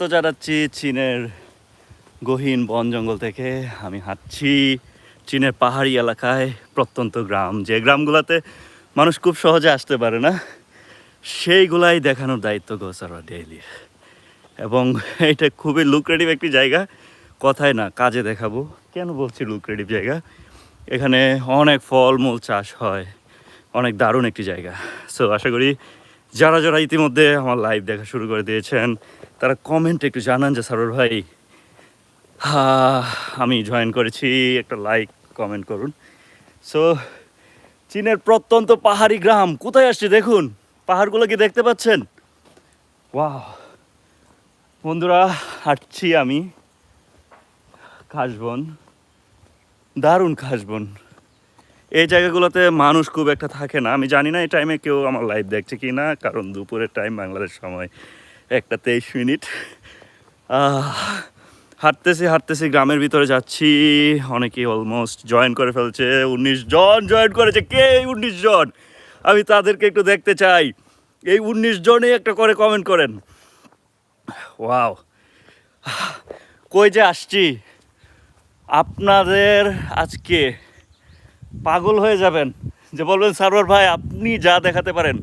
তো জানাচ্ছি চীনের গহীন বন জঙ্গল থেকে আমি হাঁটছি। চীনের পাহাড়ি এলাকায় প্রত্যন্ত গ্রাম। যে গ্রামগুলোতে মানুষ খুব সহজে আসতে পারে না, সেইগুলাই দেখানোর দায়িত্ব গোসারা ডেইলি এবং এটা খুবই লুক্রেটিভ একটি জায়গা। কথায় না, কাজে দেখাবো। কেন বলছি লুক্রেটিভ জায়গা? এখানে অনেক ফলমূল চাষ হয়। অনেক দারুণ একটি জায়গা। সো আশা করি যারা যারা ইতিমধ্যে আমার লাইভ দেখা শুরু করে দিয়েছেন তারা কমেন্টে একটু জানান যে সারোর ভাই হা, আমি জয়েন করেছি একটা লাইক কমেন্ট করুন। সো চীনের প্রত্যন্ত পাহাড়ি গ্রাম কোথায় আসছে দেখুন? পাহাড়গুলো কি দেখতে পাচ্ছেন? ওয়াও বন্ধুরা হাঁটছি আমি। খাসবন। দারুণ খাসবন। এই জায়গাগুলোতে মানুষ খুব একটা থাকে না। আমি জানি না এই টাইমে কেউ আমার লাইভ দেখছে কি না কারণ দুপুরের টাইম বাংলাদেশ সময়। একটা তেইশ মিনিট। হাঁটতেছি হাঁটতেছি, গ্রামের ভিতরে যাচ্ছি। অনেকেই অলমোস্ট জয়েন করে ফেলছে, উনিশ জন জয়েন করেছে। কে উনিশ জন? আমি তাদেরকে একটু দেখতে চাই। এই উনিশ জনই একটা করে কমেন্ট করেন। ওয়াও কই যে আসছি? আপনাদের আজকে পাগল হয়ে যাবেন। যে বলবেন, সারোয়ার ভাই, আপনি যা দেখাতে পারেন।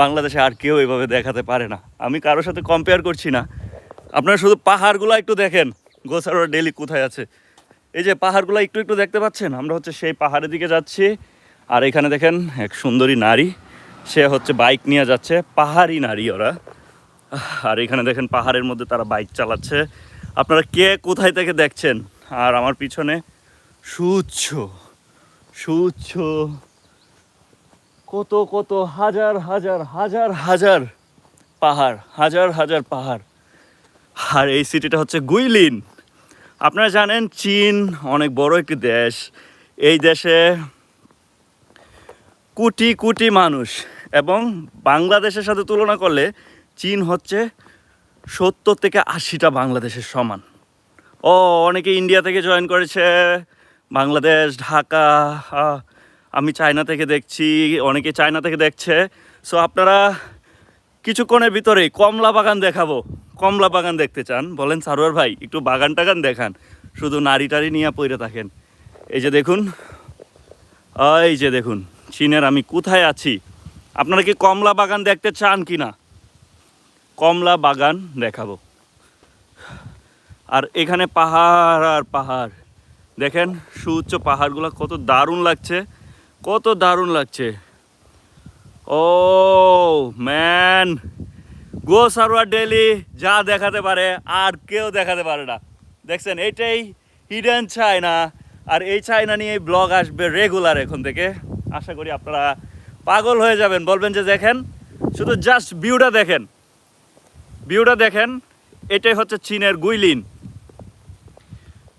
বাংলাদেশে আর কেউ এভাবে দেখাতে পারে না। আমি কারোর সাথে কম্পেয়ার করছি না। আপনারা শুধু পাহাড়গুলো একটু দেখেন গোসারোয়ার ডেলি কোথায় আছে। এই যে পাহাড়গুলো একটু একটু দেখতে পাচ্ছেন? আমরা হচ্ছে সেই পাহাড়ের দিকে যাচ্ছি। আর এখানে দেখেন এক সুন্দরী নারী, সে হচ্ছে বাইক নিয়ে যাচ্ছে, পাহাড়ি নারী ওরা। আর এখানে দেখেন পাহাড়ের মধ্যে তারা বাইক চালাচ্ছে। আপনারা কে কোথায় থেকে দেখছেন? আর আমার পিছনে সুচ্ছ সুচ্ছ কত কত হাজার হাজার হাজার হাজার পাহাড়, হাজার হাজার পাহাড়। আর এই সিটিটা হচ্ছে গুইলিন। আপনারা জানেন চীন অনেক বড় একটি দেশ। এই দেশে কোটি কোটি মানুষ এবং বাংলাদেশের সাথে তুলনা করলে চীন হচ্ছে সত্তর থেকে আশিটা বাংলাদেশের সমান। ও, অনেকে ইন্ডিয়া থেকে জয়েন করেছে, বাংলাদেশ, ঢাকা আমি চায়না থেকে দেখছি, অনেকে চায়না থেকে দেখছে। সো আপনারা কিছুক্ষণের ভিতরেই কমলা বাগান দেখাবো। কমলা বাগান দেখতে চান। বলেন সারোয়ার ভাই, একটু বাগান টাগান দেখান। শুধু নারী টারি নিয়ে পড়ে থাকেন। এই যে দেখুন, এই যে দেখুন, চীনের আমি কোথায় আছি? আপনারা কি কমলা বাগান দেখতে চান কি না? কমলা বাগান দেখাবো। আর এখানে পাহাড় আর পাহাড়। দেখেন, সুউচ্চ পাহাড়গুলো কত দারুণ লাগছে। কত দারুণ লাগছে। Oh, man. Go Sarowar daily যা দেখাতে পারে, আর কেউ দেখাতে পারে না। দেখছেন, এইটাই হিডেন চায়না আর এই চায়না নিয়ে ব্লগ আসবে রেগুলার এখন থেকে। আশা করি আপনারা পাগল হয়ে যাবেন। বলবেন যে দেখেন, শুধু জাস্ট ভিউটা দেখেন। ভিউটা দেখেন, এটাই হচ্ছে চীনের গুইলিন।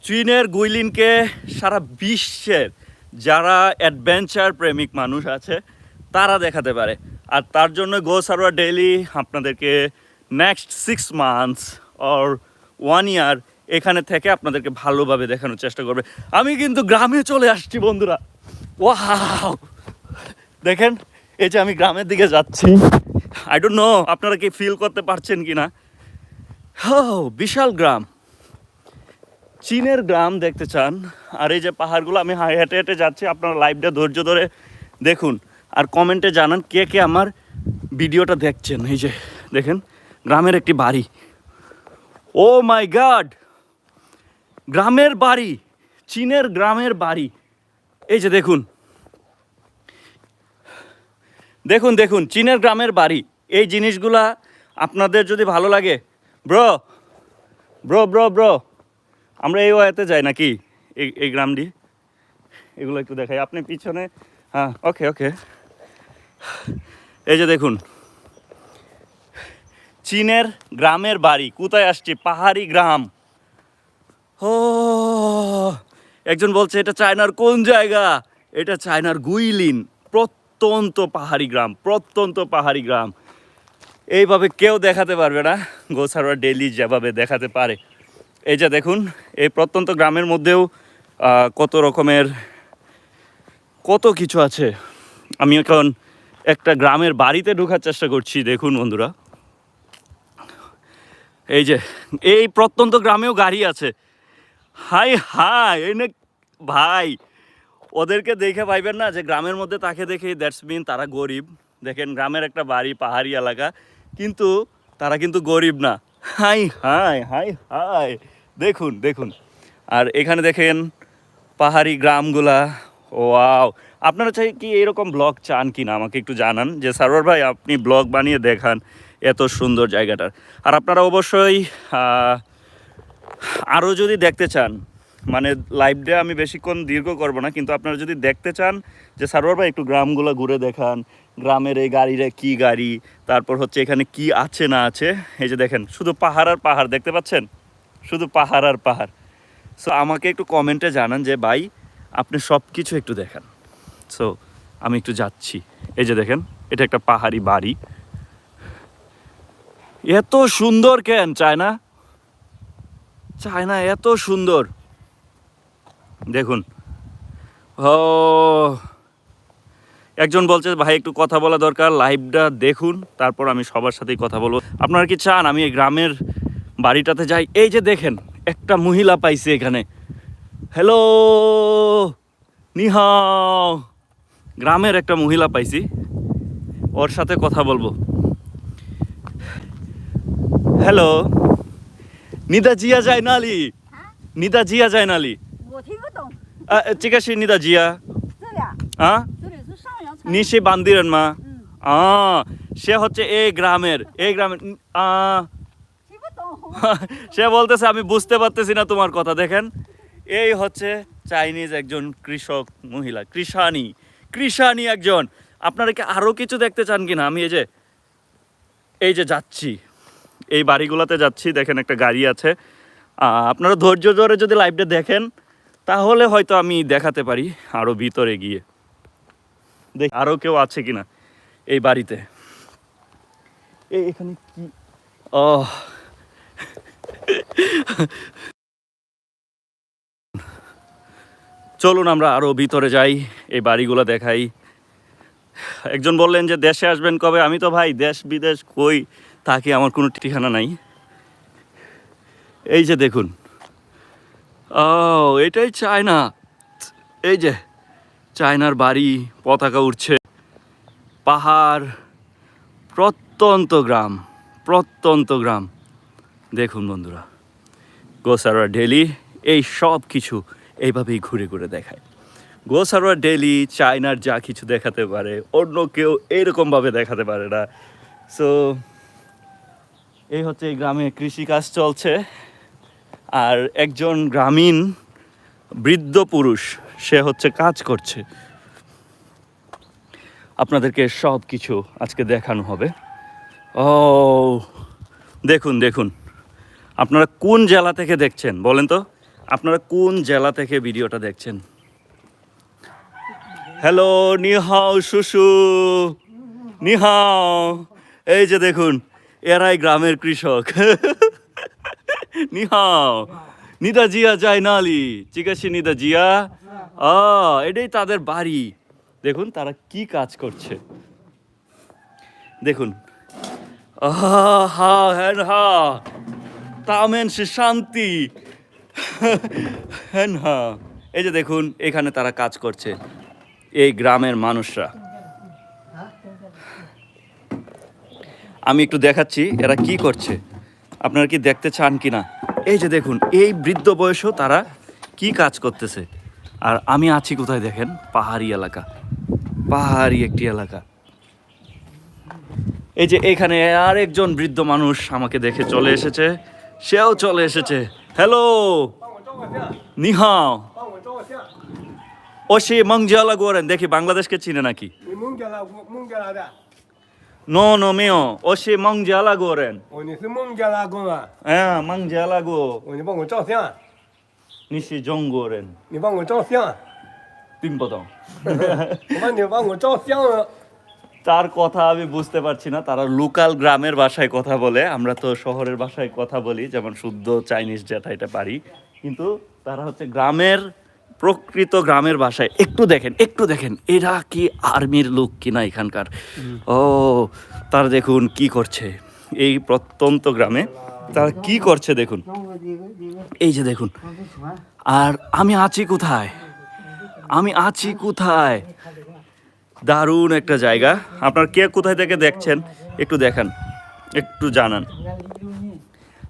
চীনের গুইলিনকে সারা বিশ্বের যারা অ্যাডভেঞ্চার প্রেমিক মানুষ আছে, তারা দেখাতে পারে। আর তার জন্য গো সারোয়ার ডেইলি আপনাদেরকে next six months or one year এখানে থেকে আপনাদেরকে ভালোভাবে দেখানোর চেষ্টা করবে। আমি কিন্তু গ্রামে চলে আসছি, বন্ধুরা। ওয়াও দেখেন, এই যে আমি গ্রামের দিকে যাচ্ছি। আই ডোন্ট নো আপনারা কি ফিল করতে পারছেন কি না হো বিশাল গ্রাম। চীনের গ্রাম দেখতে চান, আর এই যে পাহাড়গুলো, আমি হেঁটে হেঁটে যাচ্ছি, আপনারা লাইভটা ধৈর্য ধরে দেখুন। আর কমেন্টে জানান কে কে আমার ভিডিওটা দেখছেন। এই যে, দেখেন, গ্রামের একটি বাড়ি। ও মাই গড গ্রামের বাড়ি, চীনের গ্রামের বাড়ি। এই যে দেখুন। দেখুন দেখুন, চীনের গ্রামের বাড়ি। এই জিনিসগুলা আপনাদের যদি ভালো লাগে ব্র ব্রো ব্রো ব্রো আমরা এই ওয়াতে যাই নাকি? এই এই গ্রামটি? এগুলো একটু দেখাই। আপনি পিছনে হ্যাঁ ওকে ওকে এই যে দেখুন। চীনের গ্রামের বাড়ি, কোথায় আসছে? পাহাড়ি গ্রাম। ও একজন বলছে, এটা চায়নার কোন জায়গা? এটা চায়নার গুইলিন। প্রত্যন্ত পাহাড়ি গ্রাম, প্রত্যন্ত পাহাড়ি গ্রাম। এইভাবে কেউ দেখাতে পারবে না। গোসারোয়া ডেলি যেভাবে দেখাতে পারে। এই যে দেখুন, এই প্রত্যন্ত গ্রামের মধ্যেও কত রকমের, কত কিছু আছে। আমি এখন একটা গ্রামের বাড়িতে ঢোকার চেষ্টা করছি, দেখুন বন্ধুরা। এই যে, এই প্রত্যন্ত গ্রামেও গাড়ি আছে। হাই হাই, এই ভাই, ওদেরকে দেখে পাইবেন না যে গ্রামের মধ্যে তাকে দেখে দ্যাটস মিন তারা গরিব। দেখেন, গ্রামের একটা বাড়ি, পাহাড়ি এলাকা, কিন্তু তারা কিন্তু গরিব না। Hi hi hi hi. দেখুন দেখুন। আর এখানে দেখেন পাহাড়ি গ্রামগুলা। ওয়াও! আপনারা চাই কি এরকম ব্লগ চান কি না আমাকে একটু জানান যে, সারোয়ার ভাই, আপনি ব্লগ বানিয়ে দেখান এত সুন্দর জায়গাটার। আর আপনারা অবশ্যই আরও যদি দেখতে চান মানে লাইভটা আমি বেশিক্ষণ দীর্ঘ করব না, কিন্তু আপনারা যদি দেখতে চান যে, সারোয়ার ভাই, একটু গ্রামগুলো ঘুরে দেখান, গ্রামের এই গাড়িরা কি গাড়ি, তারপর হচ্ছে এখানে কি আছে না আছে, এই যে দেখেন, শুধু পাহাড় আর পাহাড়, দেখতে পাচ্ছেন? শুধু পাহাড় আর পাহাড়। সো আমাকে একটু কমেন্টে জানান যে, ভাই, আপনি সব কিছু একটু দেখান। সো আমি একটু যাচ্ছি। এই যে দেখেন, এটা একটা পাহাড়ি বাড়ি। এত সুন্দর কেন, চায়না? চায়না এত সুন্দর। দেখুন। ও, একজন বলছে, ভাই, একটু কথা বলা দরকার লাইভটা দেখুন, তারপর আমি সবার সাথেই কথা বলব। আপনারা কি চান, আমি এই গ্রামের বাড়িটাতে যাই। এই যে দেখেন একটা মহিলা পাইছি এখানে। হ্যালো নিহাও। গ্রামের একটা মহিলা পাইছি। ওর সাথে কথা বলব। হ্যালো নিদা জিয়া যায় নালি নিদা জিয়া যায় ঠিক আছে নিদা জিয়া। হ্যাঁ নি সে বান্দিরেন মা। সে হচ্ছে এই গ্রামের এই গ্রামের সে বলতেছে, আমি বুঝতে পারতেছি না তোমার কথা। দেখেন, এই হচ্ছে চাইনিজ একজন কৃষক মহিলা কৃষানি কৃষানি একজন। আপনারা কি আরও কিছু দেখতে চান কিনা? আমি এই যে এই যে যাচ্ছি, এই বাড়িগুলোতে যাচ্ছি, দেখেন একটা গাড়ি আছে। আপনারা ধৈর্য ধরে যদি লাইভটা দেখেন, তাহলে হয়তো আমি দেখাতে পারি আরও ভিতরে গিয়ে। দেখ আরও কেউ আছে কিনা এই বাড়িতে? এই এখানে কি? ও চলুন আমরা আরও ভিতরে যাই, এই বাড়িগুলো দেখাই। একজন বললেন যে, দেশে আসবেন কবে? আমি তো ভাই, দেশ বিদেশ কই থাকি আমার কোনো ঠিকানা নাই। এই যে দেখুন। ও এটাই চায়না। এই যে, চায়নার বাড়ি, পতাকা উঠছে পাহাড়, প্রত্যন্ত গ্রাম প্রত্যন্ত গ্রাম। দেখুন বন্ধুরা, গোসারোয়া ডেলি এই সব কিছু এইভাবেই ঘুরে ঘুরে দেখায়। গোসারোয়া ডেলি চায়নার যা কিছু দেখাতে পারে, অন্য কেউ এইরকমভাবে দেখাতে পারে না। সো এই হচ্ছে এই গ্রামে কৃষিকাজ চলছে। আর একজন গ্রামীণ বৃদ্ধ পুরুষ, সে হচ্ছে কাজ করছে। আপনাদেরকে সব কিছু আজকে দেখানো হবে। ও, দেখুন দেখুন। আপনারা কোন জেলা থেকে দেখছেন? বলেন তো, আপনারা কোন জেলা থেকে ভিডিওটা দেখছেন? হ্যালো নিহাও শুশু। নিহাও, এই যে দেখুন, এরাই গ্রামের কৃষক। নিহাও, নিদা জিয়া যায় ঠিক আছে, নিদা জিয়া? আ, এটাই তাদের বাড়ি। দেখুন, তারা কি কাজ করছে। দেখুন। আহা হ্যান, হা। তামেন সে শান্তি। হ্যান হা এই যে দেখুন, এখানে তারা কাজ করছে। এই গ্রামের মানুষরা। আমি একটু দেখাচ্ছি, এরা কি করছে। আপনারা কি দেখতে চান কি না এই যে দেখুন, এই বৃদ্ধ বয়সেও তারা কি কাজ করতেছে। আর আমি আছি কোথায় দেখেন? পাহাড়ি এলাকা। পাহাড়ি একটি এলাকা। এই যে এখানে আর একজন বৃদ্ধ মানুষ আমাকে দেখে চলে এসেছে। সেও চলে এসেছে হ্যালো 帮我照个相， নিহাও 帮我照个相。 ও সে মংজিয়ালা গোরেন দেখি বাংলাদেশকে চিনে নাকি 你孟加拉孟加拉的， নো নো মেও ও সে মংজিয়ালা গোরেন 哦，你是孟加拉公啊？ হ্যাঁ মংজিয়ালা গো 哦，你帮我照相， নিশি জং গোরেন 你帮我照相， পিম্পদং 我帮你帮我照相啊。 তার কথা আমি বুঝতে পারছি না। তারা লোকাল গ্রামের ভাষায় কথা বলে আমরা তো শহরের ভাষায় কথা বলি যেমন শুদ্ধ চাইনিজ যেটা এটা পারি। কিন্তু তারা হচ্ছে গ্রামের প্রকৃত গ্রামের ভাষায়। একটু দেখেন একটু দেখেন এরা কি আর্মির লোক কিনা এখানকার? ও তারা দেখুন কি করছে। এই প্রত্যন্ত গ্রামে তারা কি করছে দেখুন। এই যে দেখুন আর আমি আছি কোথায়? আমি আছি কোথায়? দারুণ একটা জায়গা। আপনার কে কোথায় থেকে দেখছেন? একটু দেখান। একটু জানান।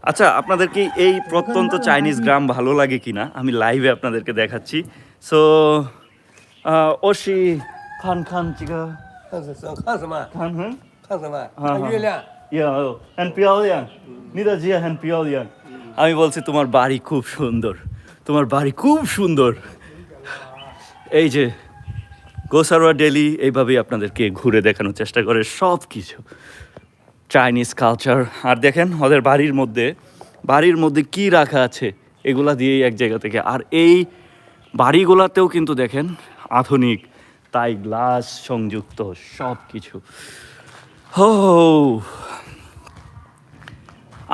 আচ্ছা আপনাদের কি এই প্রত্যন্ত চাইনিজ গ্রাম ভালো লাগে কি না আমি লাইভে আপনাদেরকে দেখাচ্ছি। সো ওশি খান খান চিকা। খান হ্যাঁ? হ্যাঁ, হ্যাঁ। আমি বলছি, তোমার বাড়ি খুব সুন্দর। তোমার বাড়ি খুব সুন্দর। এই যে গোসারোয়া ডেলি এইভাবেই আপনাদেরকে ঘুরে দেখানোর চেষ্টা করে সব কিছু চাইনিজ কালচার আর দেখেন ওদের বাড়ির মধ্যে বাড়ির মধ্যে কি রাখা আছে, এগুলা দিয়েই এক জায়গা থেকে। আর এই বাড়িগুলাতেও কিন্তু দেখেন আধুনিক, তাই গ্লাস সংযুক্ত সব কিছু হো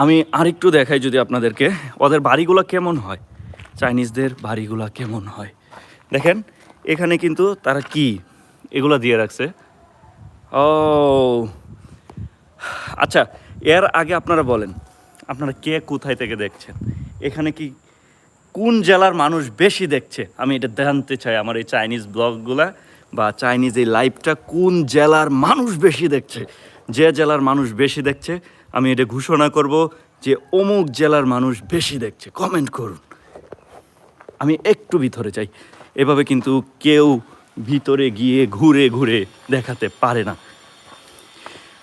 আমি আরেকটু দেখাই যদি আপনাদেরকে, ওদের বাড়িগুলো কেমন হয়? চাইনিজদের বাড়িগুলো কেমন হয়? দেখেন এখানে কিন্তু তারা কি এগুলো দিয়ে রাখছে। ও আচ্ছা এর আগে আপনারা বলেন, আপনারা কে কোথায় থেকে দেখছেন? এখানে কি কোন জেলার মানুষ বেশি দেখছে? আমি এটা জানতে চাই আমার এই চাইনিজ ব্লগগুলা বা চাইনিজ এই লাইভটা কোন জেলার মানুষ বেশি দেখছে? যে জেলার মানুষ বেশি দেখছে, আমি এটা ঘোষণা করব যে অমুক জেলার মানুষ বেশি দেখছে। কমেন্ট করুন। আমি একটু ভিতরে চাই এভাবে কিন্তু কেউ ভিতরে গিয়ে ঘুরে ঘুরে দেখাতে পারে না।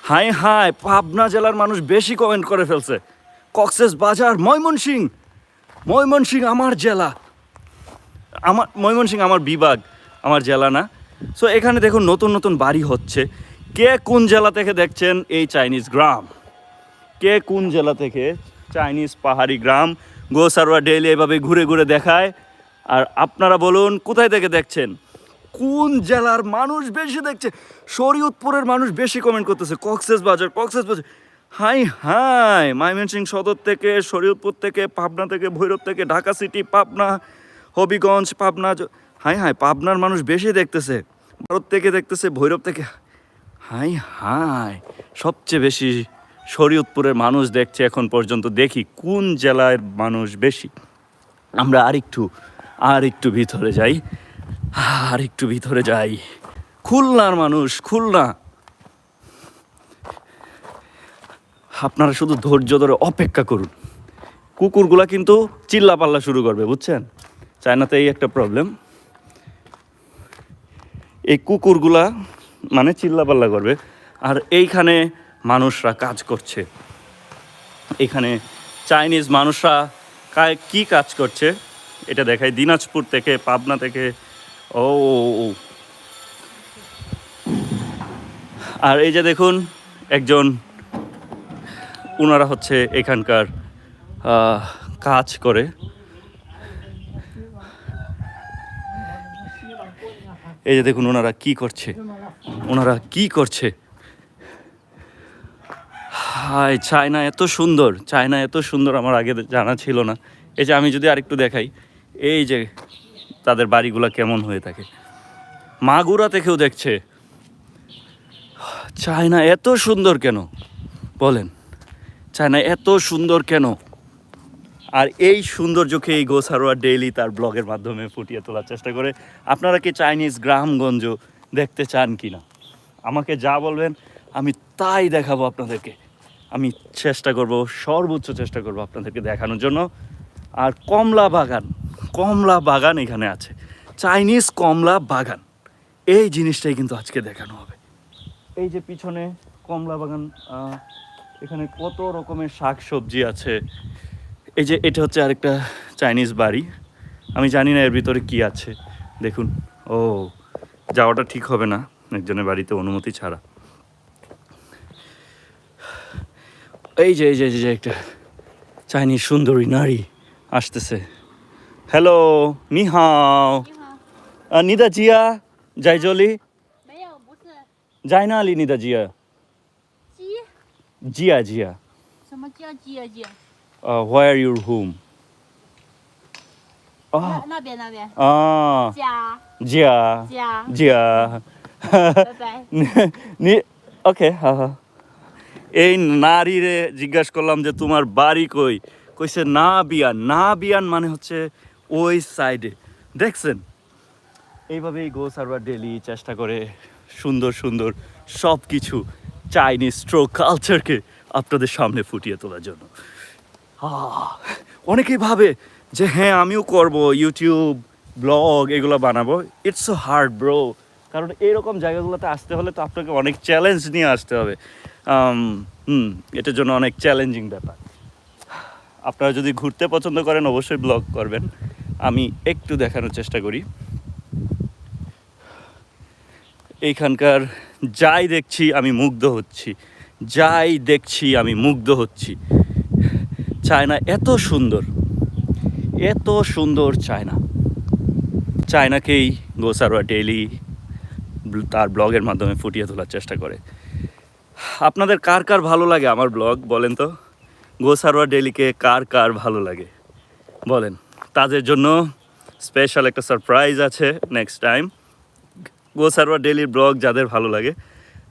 হাই হাই পাবনা জেলার মানুষ বেশি কমেন্ট করে ফেলছে। কক্সেস বাজার, ময়মনসিং। ময়মনসিং আমার জেলা। আমার, ময়মনসিং আমার বিভাগ, আমার জেলা না। সো এখানে দেখুন নতুন নতুন বাড়ি হচ্ছে। কে কোন জেলা থেকে দেখছেন? এই চাইনিজ গ্রাম। কে কোন জেলা থেকে? চাইনিজ পাহাড়ি গ্রাম। গোসারোয়া ডেইলি এভাবে ঘুরে ঘুরে দেখায়। আর আপনারা বলুন, কোথায় থেকে দেখছেন? কোন জেলার মানুষ বেশি দেখছে? শরীয়তপুরের মানুষ বেশি কমেন্ট করতেছে। কক্সেস বাজার কক্সেস বাজার। হাই হাই, ময়মনসিং সদর থেকে, শরীয়তপুর থেকে, পাবনা থেকে, ভৈরব থেকে, Dhaka city, Pabna, Habiganj, Pabna hi hi, পাবনার মানুষ বেশি দেখতেছে। ভারত থেকে দেখতেছে, ভৈরব থেকে। হাই হাই, সবচেয়ে বেশি শরীয়তপুরের মানুষ দেখছে এখন পর্যন্ত। দেখি কোন জেলার মানুষ বেশি। আমরা আরেকটু আর একটু ভিতরে যাই। আর একটু ভিতরে যাই। খুলনার মানুষ, খুলনা। আপনারা শুধু ধৈর্য ধরে অপেক্ষা করুন। কুকুরগুলা কিন্তু চিল্লা পাল্লা শুরু করবে, বুঝছেন? চায়নাতে এই একটা প্রবলেম এই কুকুরগুলা মানে চিল্লাপাল্লা করবে। আর এইখানে মানুষরা কাজ করছে। এখানে চাইনিজ মানুষরা কি কাজ করছে? এটা দেখাই দিনাজপুর থেকে, পাবনা থেকে। ও। আর এই যে দেখুন, একজন ওনারা হচ্ছে এখানকার কাজ করে। এই যে দেখুন ওনারা কি করছে ওনারা কি করছে। হাই চায়না এত সুন্দর, চায়না এত সুন্দর আমার আগে জানা ছিল না। এই যে আমি যদি আরেকটু দেখাই এই যে তাদের বাড়িগুলো কেমন হয়ে থাকে। মাগুরা থেকেও দেখছে? চায়না এত সুন্দর কেন? বলেন। চায়না এত সুন্দর কেন? আর এই সৌন্দর্যকে এই গোসারোয়া ডেইলি তার ব্লগের মাধ্যমে ফুটিয়ে তোলার চেষ্টা করে। আপনারা কি চাইনিজ গ্রামগঞ্জ দেখতে চান কি না আমাকে যা বলবেন, আমি তাই দেখাবো আপনাদেরকে। আমি চেষ্টা করব, সর্বোচ্চ চেষ্টা করব আপনাদেরকে দেখানোর জন্য। আর কমলা বাগান কমলা বাগান এখানে আছে। চাইনিজ কমলা বাগান। এই জিনিসটাই কিন্তু আজকে দেখানো হবে। এই যে পিছনে কমলা বাগান এখানে কত রকমের শাক সবজি আছে। এই যে এটা হচ্ছে আরেকটা চাইনিজ বাড়ি। আমি জানি না এর ভিতরে কি আছে। দেখুন, ও, যাওয়াটা ঠিক হবে না। একজনের বাড়িতে অনুমতি ছাড়া। এই যে এই যে একটা চাইনিজ সুন্দরী নারী। আসতেছে। হ্যালো নিহাও নিদা জিয়া যাই জলি। যাই না আলি নিদা জিয়া। জিয়া জিয়া। হোয়ার ইউর হোম জিয়া। জিয়া। ওকে হ্যাঁ এই নারীরে জিজ্ঞাসা করলাম যে তোমার বাড়ি কই? কইছে না বিয়ান না বিয়ান মানে হচ্ছে ওই সাইডে। দেখছেন? এইভাবেই গো সার্ভার ডেলি চেষ্টা করে সুন্দর সুন্দর সব কিছু চাইনিজ স্ট্রোক কালচারকে আপনাদের সামনে ফুটিয়ে তোলার জন্য। অনেকেই ভাবে যে হ্যাঁ আমিও করব ইউটিউব ব্লগ, এগুলো বানাবো। ইটস সো হার্ড ব্রো কারণ এরকম জায়গাগুলোতে আসতে হলে তো আপনাকে অনেক চ্যালেঞ্জ নিয়ে আসতে হবে। হুম, এটার জন্য অনেক চ্যালেঞ্জিং ব্যাপার। আপনারা যদি ঘুরতে পছন্দ করেন, অবশ্যই ব্লগ করবেন। আমি একটু দেখানোর চেষ্টা করি। এইখানকার যাই দেখছি, আমি মুগ্ধ হচ্ছি। যাই দেখছি, আমি মুগ্ধ হচ্ছি। চায়না এত সুন্দর। এত সুন্দর চায়না। চায়নাকেই গোসারোয়া ডেইলি তার ব্লগের মাধ্যমে ফুটিয়ে তোলার চেষ্টা করে। আপনাদের কার কার ভালো লাগে আমার ব্লগ, বলেন তো? গোসারোয়া ডেইলিকে কার কার ভালো লাগে? বলেন। তাদের জন্য স্পেশাল একটা সারপ্রাইজ আছে নেক্সট টাইম গো সার্ভার ডেলির ব্লগ যাদের ভালো লাগে,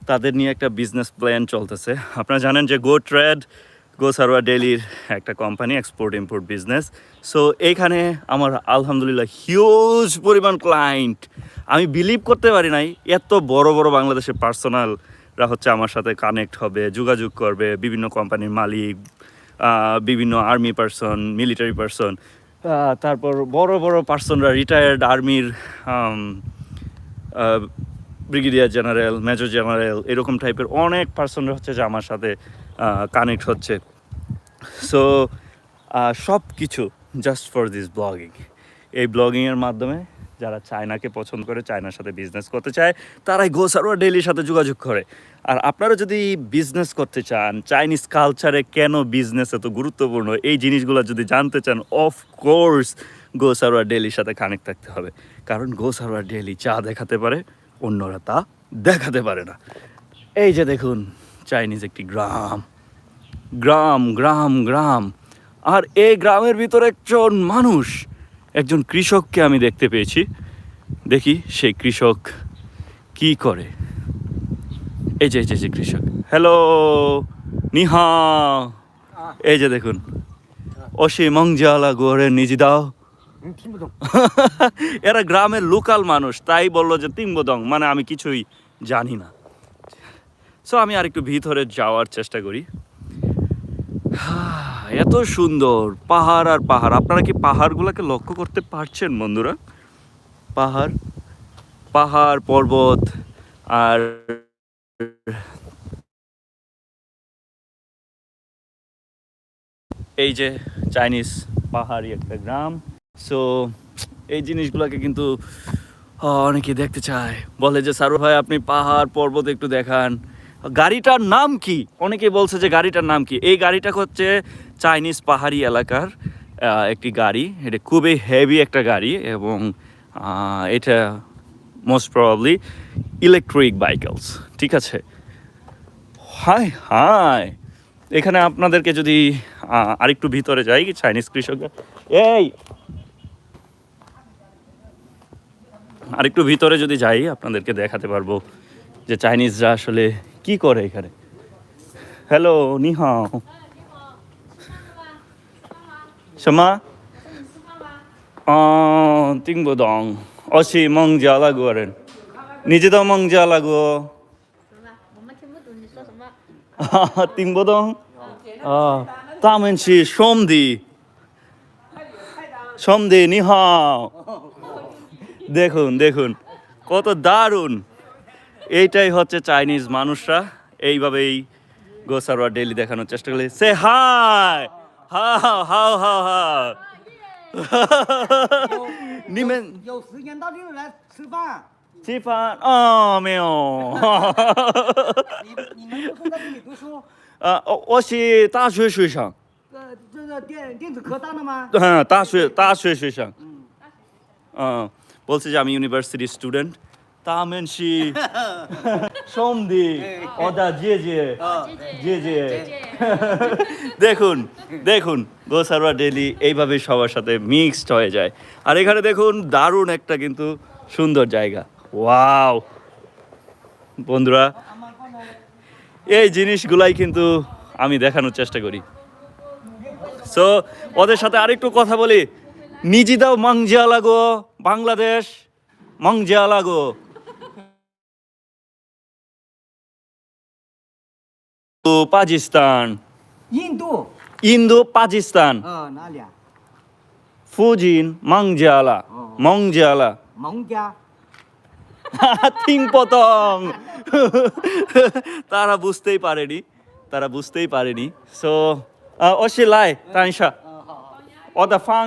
তাদের নিয়ে একটা বিজনেস প্ল্যান চলতেছে। আপনারা জানেন যে গো ট্রেড গো সার্ভার ডেলির একটা company export import business so এইখানে আমার আলহামদুলিল্লাহ হিউজ পরিমাণ ক্লায়েন্ট আমি বিলিভ করতে পারি নাই, এত বড় বড় বাংলাদেশের পার্সোনালরা হচ্ছে আমার সাথে কানেক্ট হবে, যোগাযোগ করবে, বিভিন্ন কোম্পানির মালিক বিভিন্ন আর্মি পার্সন মিলিটারি পার্সন তারপর বড় বড় পার্সনরা রিটায়ার্ড আর্মির ব্রিগেডিয়ার জেনারেল মেজর জেনারেল এরকম টাইপের অনেক পার্সনরা হচ্ছে যে আমার সাথে কানেক্ট হচ্ছে। সো সব কিছু জাস্ট ফর দিস ব্লগিং এই ব্লগিংয়ের মাধ্যমে যারা চায়নাকে পছন্দ করে, চায়নার সাথে বিজনেস করতে চায়, তারাই গোসারোয়া ডেইলির সাথে যোগাযোগ করে। আর আপনারা যদি বিজনেস করতে চান চাইনিজ কালচারে কেন বিজনেস এত গুরুত্বপূর্ণ, এই জিনিসগুলো যদি জানতে চান অফ কোর্স গোসারোয়া ডেইলির সাথে কানেক্ট থাকতে হবে। কারণ গোসারোয়া ডেইলি চা দেখাতে পারে, অন্যরা তা দেখাতে পারে না। এই যে দেখুন চাইনিজ একটি গ্রাম। গ্রাম গ্রাম গ্রাম। আর এই গ্রামের ভিতরে একজন মানুষ। একজন কৃষককে আমি দেখতে পেয়েছি। দেখি সেই কৃষক কি করে। এই যে এই যে কৃষক। হ্যালো নিহা। এই যে দেখুন। অসি মংজালা গোয়ারের নিজে দাও। এরা গ্রামের লোকাল মানুষ, তাই বলল যে তিম্বদং। মানে আমি কিছুই জানি না। সো আমি আর একটু ভিতরে যাওয়ার চেষ্টা করি। হ্যাঁ এত সুন্দর। পাহাড় আর পাহাড়। আপনারা কি পাহাড়গুলোকে লক্ষ্য করতে পারছেন, বন্ধুরা? পাহাড় পাহাড়, পর্বত আর এই যে চাইনিজ পাহাড়ি একটা গ্রাম। সো এই জিনিসগুলোকে কিন্তু অনেকে দেখতে চায়। বলে যে সারু ভাই, আপনি পাহাড়, পর্বত একটু দেখান। গাড়িটার নাম কি? অনেকে বলছে যে, গাড়িটার নাম কি? এই গাড়িটা হচ্ছে চাইনিজ পাহাড়ি এলাকার একটি গাড়ি। এটা খুবই হেভি একটা গাড়ি এবং এটা মোস্ট প্রবাবলি ইলেকট্রিক বাইকেলস ঠিক আছে? Hi hi. এখানে আপনাদেরকে যদি আরেকটু ভিতরে যাই কি চাইনিজ কৃষক এই! আরেকটু ভিতরে যদি যাই, আপনাদেরকে দেখাতে পারব যে চাইনিজরা আসলে কি করে এখানে। হ্যালো নিহাও। 什么？哦，听不懂。我是孟加拉国人。你知道孟加拉国？什么？我们听不懂你说什么。听不懂？啊，他们是兄弟。兄弟你好。দেখুন দেখুন কত দারুণ এইটাই হচ্ছে চাইনিজ মানুষরা এইভাবেই গোসারোয়া ডেইলি দেখানোর চেষ্টা করলে সে হাই 好好好好好。你们有时间到这里来吃饭？吃饭？啊，没有。你你们不是在这里读书？呃，我是大学学生。呃，这个电电子科大的吗？嗯，大学大学学生。嗯。嗯，我是 i m University student。সি সন্ধি ওদা জে জে জি জি দেখুন দেখুন গোসারোয়া ডেলি এইভাবে সবার সাথে মিক্সড হয়ে যায়। আর এখানে দেখুন দারুণ একটা কিন্তু সুন্দর জায়গা। ওয়াও বন্ধুরা এই জিনিসগুলাই কিন্তু আমি দেখানোর চেষ্টা করি। সো ওদের সাথে আরেকটু কথা বলি। নিজিদাও মাংজিয়া লাগো বাংলাদেশ মাংজিয়া লাগো Indo Pakistan Indo Indo Pakistan ফুজিন মাংজালা মংজালা মংজা তিন পতং তারা বুঝতেই পারেনি তারা বুঝতেই পারেনি সো অশি লাই তানশা দা ফাং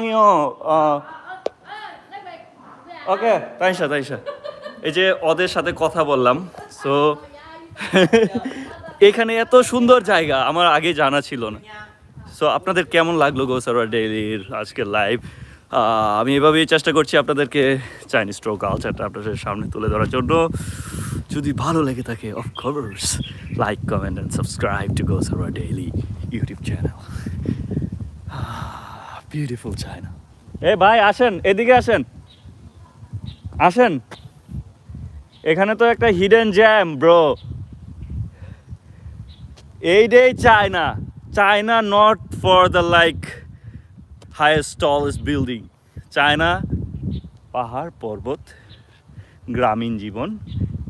ওকে তাইশা তাইশা এই যে ওদের সাথে কথা বললাম সো এখানে এত সুন্দর জায়গা আমার আগে জানা ছিল না। সো আপনাদের কেমন লাগল গোসারোয়া ডেইলির আজকের লাইভ আমি এভাবেই চেষ্টা করছি আপনাদেরকে চাইনিজ স্ট্রো কালচারটা আপনাদের সামনে তুলে ধরার জন্য। যদি ভালো লেগে থাকে of course like comment and subscribe to গোসারোয়া daily YouTube channel beautiful China এ ভাই, আসেন, এদিকে আসেন। আসেন। এখানে তো একটা হিডেন জ্যাম ব্রো এইটাই China. China not for the like highest tallest building China পাহাড়, পর্বত, গ্রামীণ জীবন,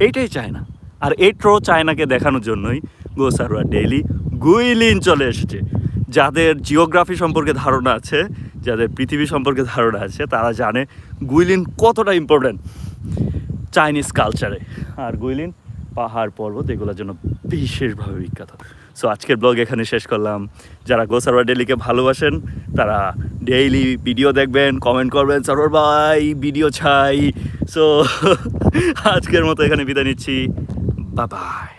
এইটাই চায়না। আর এট্রো চায়নাকে দেখানোর জন্যই গোসারুয়া ডেইলি গুইলিন চলে এসেছে। যাদের জিওগ্রাফি সম্পর্কে ধারণা আছে, যাদের পৃথিবী সম্পর্কে ধারণা আছে, তারা জানে গুইলিন কতটা ইম্পর্ট্যান্ট চাইনিজ কালচারে আর গুইলিন, পাহাড়, পর্বত, এগুলোর জন্য বিশেষভাবে বিখ্যাত। সো আজকের ব্লগ এখানে শেষ করলাম। যারা গোসারোয়া ডেলিকে ভালোবাসেন, তারা ডেইলি ভিডিও দেখবেন কমেন্ট করবেন সার্ভার বাই ভিডিও ছাই সো আজকের মতো এখানে বিদায় নিচ্ছি। বাবাই